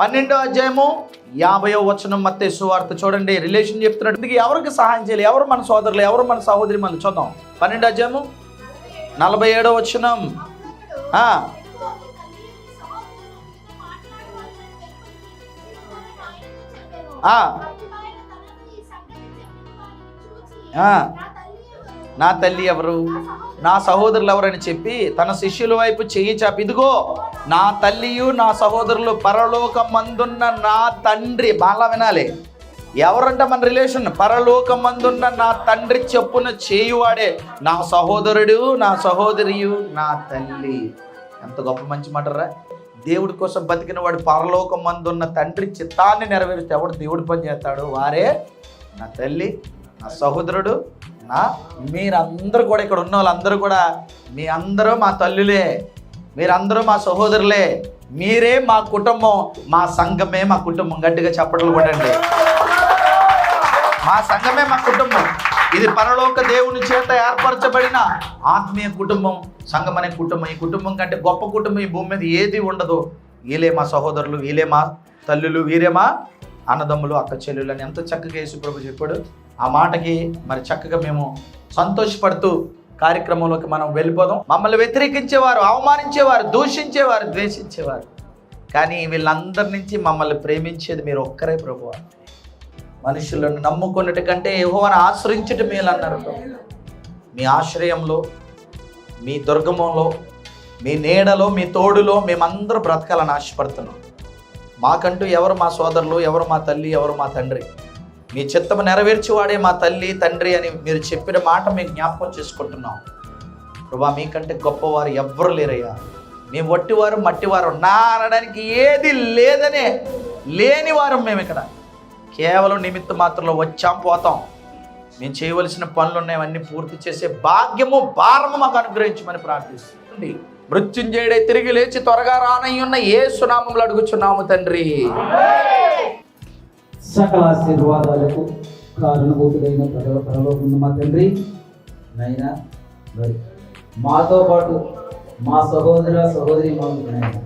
పన్నెండో అధ్యాయము యాభయో వచనం మత్తే సువార్త చూడండి. రిలేషన్ చెప్తున్నాడు. ఇందుకు ఎవరికి సహాయం చేయాలి? ఎవరు మన సోదరులు? ఎవరు మన సహోదరి మనం చూద్దాం పన్నెండో అధ్యాయము నలభై ఏడో వచనం నా తల్లి ఎవరు? నా సహోదరులు ఎవరని చెప్పి తన శిష్యుల వైపు చెయ్యి చాపి ఇదిగో నా తల్లియు నా సహోదరులు పరలోకం మందున్న నా తండ్రి బాగా వినాలి. ఎవరంటే మన రిలేషన్ పరలోకం మందున్న నా తండ్రి చెప్పున చేయువాడే నా సహోదరుడు నా సహోదరియు నా తల్లి. ఎంత గొప్ప మంచి మాటరా దేవుడి కోసం బతికిన వాడు పరలోకం మందున్న తండ్రి చిత్తాన్ని నెరవేరుస్తే ఎవడు దేవుడి పని చేస్తాడు? వారే నా తల్లి నా సహోదరుడు నా మీరందరూ కూడా ఇక్కడ ఉన్న వాళ్ళందరూ కూడా మీ అందరూ మా తల్లులే. మీరందరూ మా సహోదరులే మీరే మా కుటుంబం మా సంఘమే మా కుటుంబం. గట్టిగా చెప్పడం కొట్టండి. మా సంఘమే మా కుటుంబం. ఇది పరలోక దేవుని చేత ఏర్పరచబడిన ఆత్మీయ కుటుంబం సంఘం అనే కుటుంబం. ఈ కుటుంబం కంటే గొప్ప కుటుంబం ఈ భూమి మీద ఏది ఉండదు. వీలే మా సహోదరులు వీలే మా తల్లులు వీరే మా అన్నదమ్ములు అక్క చెల్లెలు అని ఎంత చక్కగా యేసు ప్రభు చెప్పాడు. ఆ మాటకి మరి చక్కగా మేము సంతోషపడుతూ కార్యక్రమంలోకి మనం వెళ్ళిపోదాం. మమ్మల్ని వ్యతిరేకించేవారు అవమానించేవారు దూషించేవారు ద్వేషించేవారు. కానీ వీళ్ళందరి నుంచి మమ్మల్ని ప్రేమించేది మీరు ఒక్కరే ప్రభు. మనుషులను నమ్ముకున్నట్టు కంటే యెహోవాను ఆశ్రయించటం మేలు అన్నారు మీ ఆశ్రయంలో మీ దుర్గమంలో మీ నీడలో మీ తోడులో మేమందరూ బ్రతకాలని ఆశపడుతున్నాం. మాకంటూ ఎవరు మా సోదరులు ఎవరు మా తల్లి ఎవరు మా తండ్రి. మీ చిత్తము నెరవేర్చేవాడే మా తల్లి తండ్రి అని మీరు చెప్పిన మాట మేము జ్ఞాపకం చేసుకుంటున్నాం. ప్రభా మీకంటే గొప్పవారు ఎవ్వరు లేరయ్యా. మేము వట్టివారు మట్టివారు నా అనడానికి ఏది లేదనే లేని వారం మేము ఇక్కడ. కేవలం నిమిత్త మాత్రంలో వచ్చాం పోతాం. మేము చేయవలసిన పనులు ఉన్నాయి అవన్నీ పూర్తి చేసే భాగ్యము భారము మాకు అనుగ్రహించమని ప్రార్థిస్తుంది. మృత్యుంజయుడే తిరిగి లేచి త్వరగా రానయ్యున్న ఏ సునామంలో అడుగుచున్నాము తండ్రి. సకల ఆశీర్వాదాలకు కారణభూతుడైన పరల పరలోకమున్న మా తండ్రి నైనా మరి మాతో పాటు మా సహోదర సహోదరి నైనా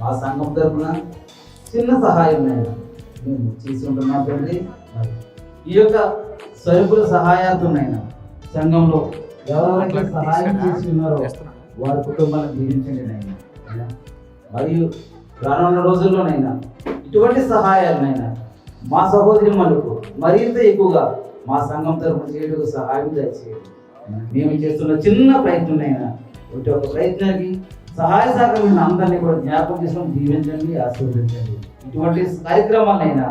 మా సంఘం తరపున చిన్న సహాయం నైనా మేము చేసి ఉంటున్నాం తండ్రి. ఈ యొక్క సరుకుల సహాయార్థంనైనా సంఘంలో ఎవరెవరైతే సహాయం చేసి ఉన్నారో వారి కుటుంబాలను దీవించండి నైనా అయినా మరియు రానున్న రోజుల్లోనైనా ఇటువంటి సహాయాలనైనా మా సహోదరి మనకు మరింత ఎక్కువగా మా సంఘం తరపున చేయడానికి సహాయం దయచేయండి. మేము చేస్తున్న చిన్న ప్రయత్నమైనా ఒకటి ఒక ప్రయత్నానికి సహాయ సహకారం అందరినీ కూడా జ్ఞాపకం చేసుకొని దీవించండి ఆశీర్వదించండి. ఇటువంటి కార్యక్రమాలైనా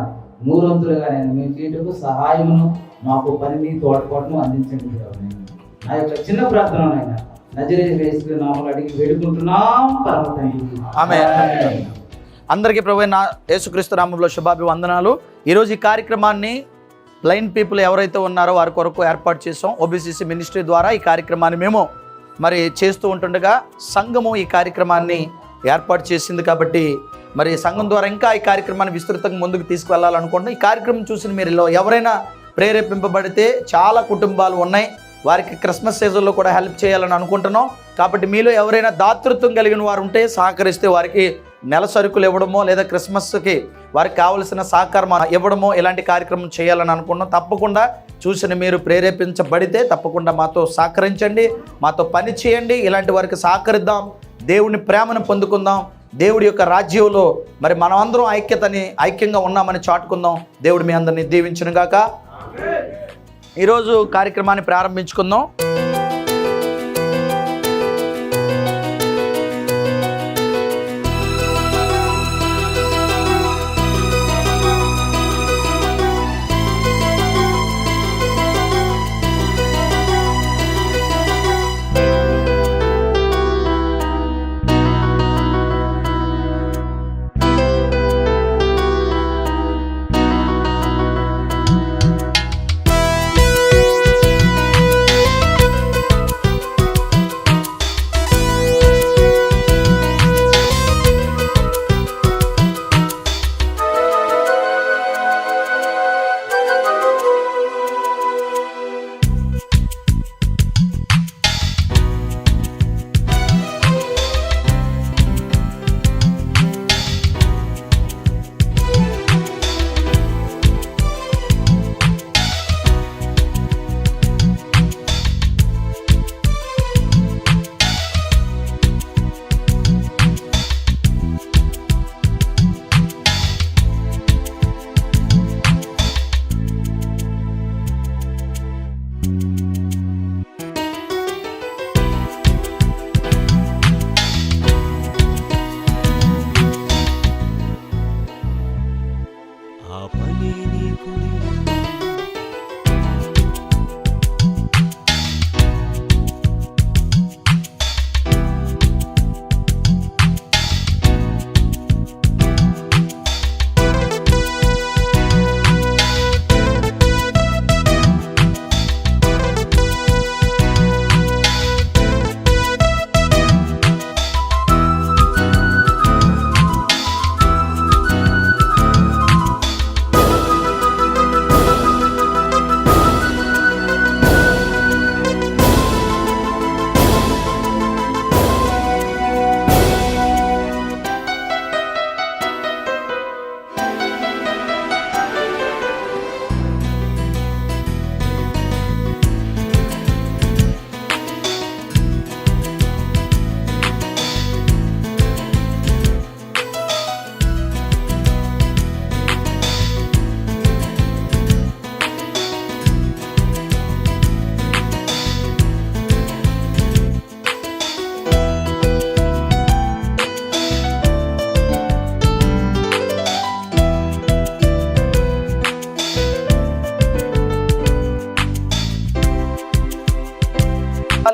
నూరంతులుగానైనా మేము చేయటకు సహాయమును మాకు పనిని తోడ్పాటును అందించండి. నా యొక్క చిన్న ప్రార్థననైనా నజరే వేసుకుని నామలు అడిగి వేడుకుంటున్నాం. పరమ తండ్రి. అందరికీ ప్రభు నా యేసుక్రీస్తు నామంలో శుభాభివందనాలు. ఈరోజు ఈ కార్యక్రమాన్ని బ్లైండ్ పీపుల్ ఎవరైతే ఉన్నారో వారి కొరకు ఏర్పాటు చేసాం ఓబీసీసీ మినిస్ట్రీ ద్వారా ఈ కార్యక్రమాన్ని మేము మరి చేస్తూ ఉంటుండగా సంఘము ఈ కార్యక్రమాన్ని ఏర్పాటు చేసింది కాబట్టి మరి సంఘం ద్వారా ఇంకా ఈ కార్యక్రమాన్ని విస్తృతంగా ముందుకు తీసుకువెళ్ళాలనుకుంటున్నాం. ఈ కార్యక్రమం చూసిన మీరులో ఎవరైనా ప్రేరేపింపబడితే చాలా కుటుంబాలు ఉన్నాయి. వారికి క్రిస్మస్ సీజన్లో కూడా హెల్ప్ చేయాలని అనుకుంటున్నాం. కాబట్టి మీలో ఎవరైనా దాతృత్వం కలిగిన వారు ఉంటే సహకరిస్తే వారికి నెల సరుకులు ఇవ్వడమో లేదా క్రిస్మస్కి వారికి కావలసిన సహకారం ఇవ్వడమో ఇలాంటి కార్యక్రమం చేయాలని అనుకున్నాం. తప్పకుండా చూసిన మీరు ప్రేరేపించబడితే తప్పకుండా మాతో సహకరించండి మాతో పని చేయండి ఇలాంటి వారికి సహకరిద్దాం దేవుని ప్రేమను పొందుకుందాం దేవుడి యొక్క రాజ్యంలో మరి మనమందరం ఐక్యతని ఐక్యంగా ఉన్నామని చాటుకుందాం. దేవుడు మీ అందరినీ దీవించును గాక ఈరోజు కార్యక్రమాన్ని ప్రారంభించుకుందాం. ఆ పని నీకు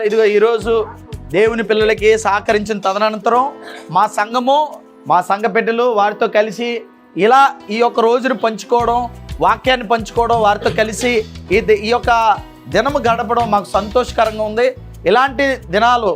ఇదిగో ఈరోజు దేవుని పిల్లలకి సహకరించిన తదనంతరం మా సంఘము మా సంఘ బిడ్డలు వారితో కలిసి ఇలా ఈ యొక్క రోజును పంచుకోవడం వాక్యాన్ని పంచుకోవడం వారితో కలిసి ఈ ఈ యొక్క దినము గడపడం మాకు సంతోషకరంగా ఉంది. ఇలాంటి దినాలు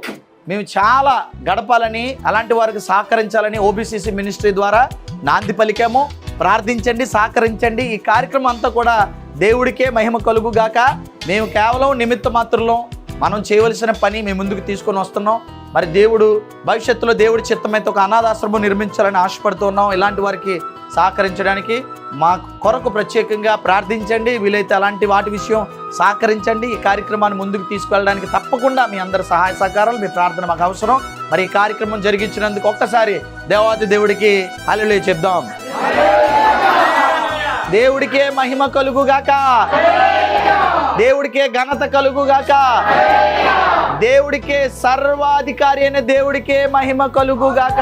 మేము చాలా గడపాలని అలాంటి వారికి సహకరించాలని ఓబీసీసీ మినిస్ట్రీ ద్వారా నాంది పలికాము. ప్రార్థించండి సహకరించండి. ఈ కార్యక్రమం అంతా కూడా దేవుడికే మహిమ కలుగుగాక. మేము కేవలం నిమిత్త మాత్రంలో మనం చేయవలసిన పని మేము ముందుకు తీసుకొని వస్తున్నాం. మరి దేవుడు భవిష్యత్తులో దేవుడి చిత్తమైతే ఒక అనాథాశ్రమం నిర్మించాలని ఆశపడుతూ ఉన్నాం. ఇలాంటి వారికి సహకరించడానికి మా కొరకు ప్రత్యేకంగా ప్రార్థించండి. వీలైతే అలాంటి వాటి విషయం సహకరించండి. ఈ కార్యక్రమాన్ని ముందుకు తీసుకెళ్ళడానికి తప్పకుండా మీ అందరి సహాయ సహకారాలు మీ ప్రార్థన మాకు అవసరం. మరి ఈ కార్యక్రమం జరిగించినందుకు ఒక్కసారి దేవాది దేవుడికి హల్లెలూయా చెప్దాం. దేవుడికే మహిమ కలుగుగాక. దేవుడికే ఘనత కలుగుగాక. దేవుడికే సర్వాధికారి అయిన దేవుడికే మహిమ కలుగుగాక.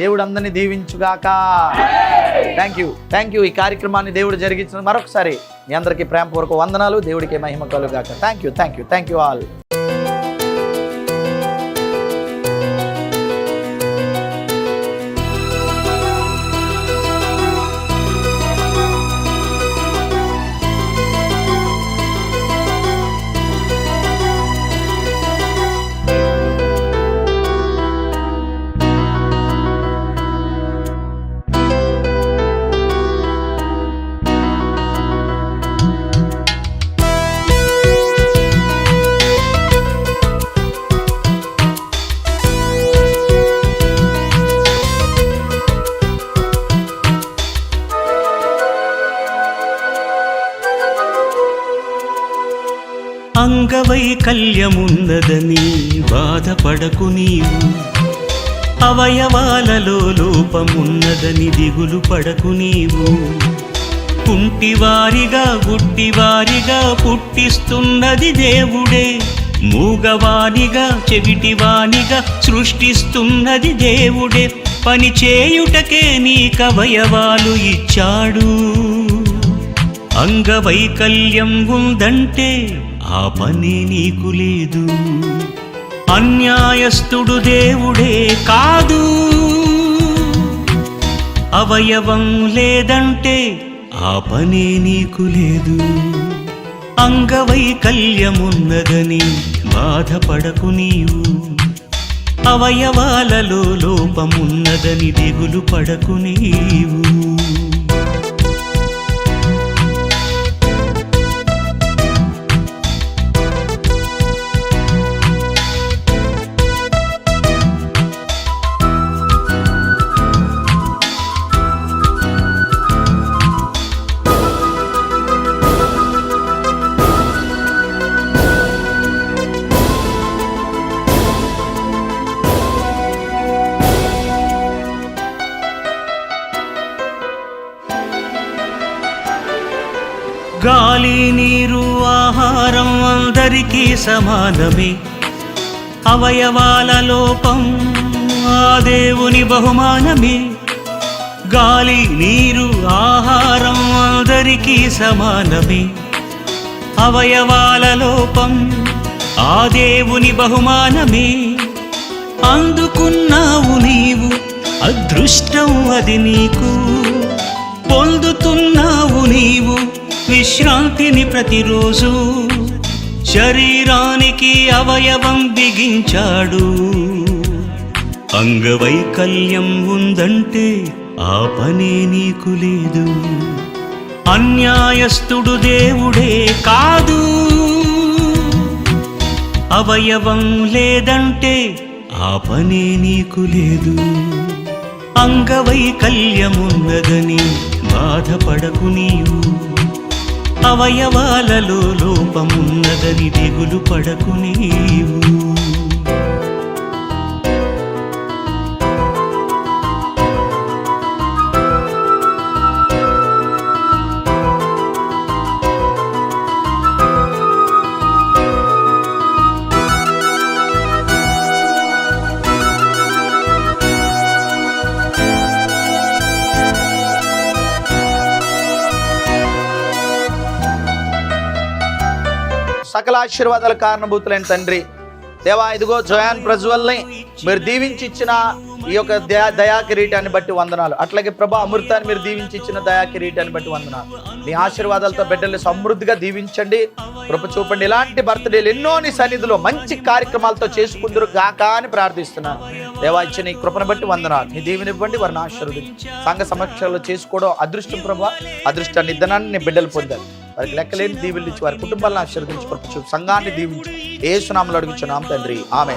దేవుడు అందరిని దీవించుగాక. థ్యాంక్ యూ థ్యాంక్ యూ ఈ కార్యక్రమాన్ని దేవుడు జరిగించిన మరొకసారి మీ అందరికీ ప్రేమపూర్వక వందనాలు. దేవుడికే మహిమ కలుగుగాక. Thank you thank you thank you all అంగవైకల్యమున్నదని బాధపడకు నీవు. అవయవాలలో లోపమున్నదని దిగులు పడకు నీవు. కుంటివారిగా గుడ్డివారిగా పుట్టిస్తున్నది దేవుడే. మూగవానిగా చెవిటివానిగా సృష్టిస్తున్నది దేవుడే. పని చేయుటకే నీకవయవాలు ఇచ్చాడు. అంగవైకల్యం ఉందంటే ఆ పని నీకు లేదు. అన్యాయస్తుడు దేవుడే కాదు. అవయవం లేదంటే ఆ పని నీకు లేదు. అంగవైకల్యమున్నదని బాధపడకు నీవు. అవయవాలలో లోపమున్నదని దిగులు పడకు నీవు. గాలి నీరు ఆహారం అందరికీ సమానమే. అవయవాల లోపం ఆ దేవుని బహుమానమే. గాలి నీరు ఆహారం అందరికీ సమానమే. అవయవాల లోపం ఆ దేవుని బహుమానమే. అందుకున్నావు నీవు అదృష్టం అది నీకు. పొందుతున్నావు నీవు విశ్రాంతిని ప్రతిరోజు శరీరానికి అవయవం బిగించాడు. అంగవైకల్యం ఉందంటే ఆ పనే నీకు లేదు. అన్యాయస్తుడు దేవుడే కాదు. అవయవం లేదంటే ఆ పనే నీకు లేదు. అంగవైకల్యమున్నదని బాధపడకు నీవు. అవయవాలలో లోపమున్నదని దిగులు పడకు నీవు. సకల సకల ఆశీర్వాదాల కారణభూతులైన తండ్రి దేవా ఇదిగో జయాన్ ప్రజ్వల్ని మీరు దీవించి ఇచ్చిన ఈ యొక్క దయా దయా కిరీటాన్ని బట్టి వందనాలు. అట్లాగే ప్రభా అమృతాన్ని మీరు దీవించి ఇచ్చిన దయా కిరీటాన్ని బట్టి వందనాలు. నీ ఆశీర్వాదాలతో బిడ్డల్ని సమృద్ధిగా దీవించండి. కృప చూపండి. ఇలాంటి బర్త్డేలు ఎన్నో నీ సన్నిధిలో మంచి కార్యక్రమాలతో చేసుకుందరు గాక అని ప్రార్థిస్తున్నాను దేవా ఇచ్చిన ఈ కృపను బట్టి వందనాలు. నీ దీవిని ఇవ్వండి వారిని ఆశీర్వదించి సంఘ సమక్షంలో చేసుకోవడం అదృష్టం ప్రభా. అదృష్టాన్ని ఇద్దనాన్ని నీ బిడ్డలు పొందారు. వారికి లెక్కలేని దీవులు ఇచ్చి వారి కుటుంబాలను ఆశీర్వదించి కృప చూపు. సంఘాన్ని దీవించి. ఏ సునామలు అడుగుచున్నాం తండ్రి. ఆమె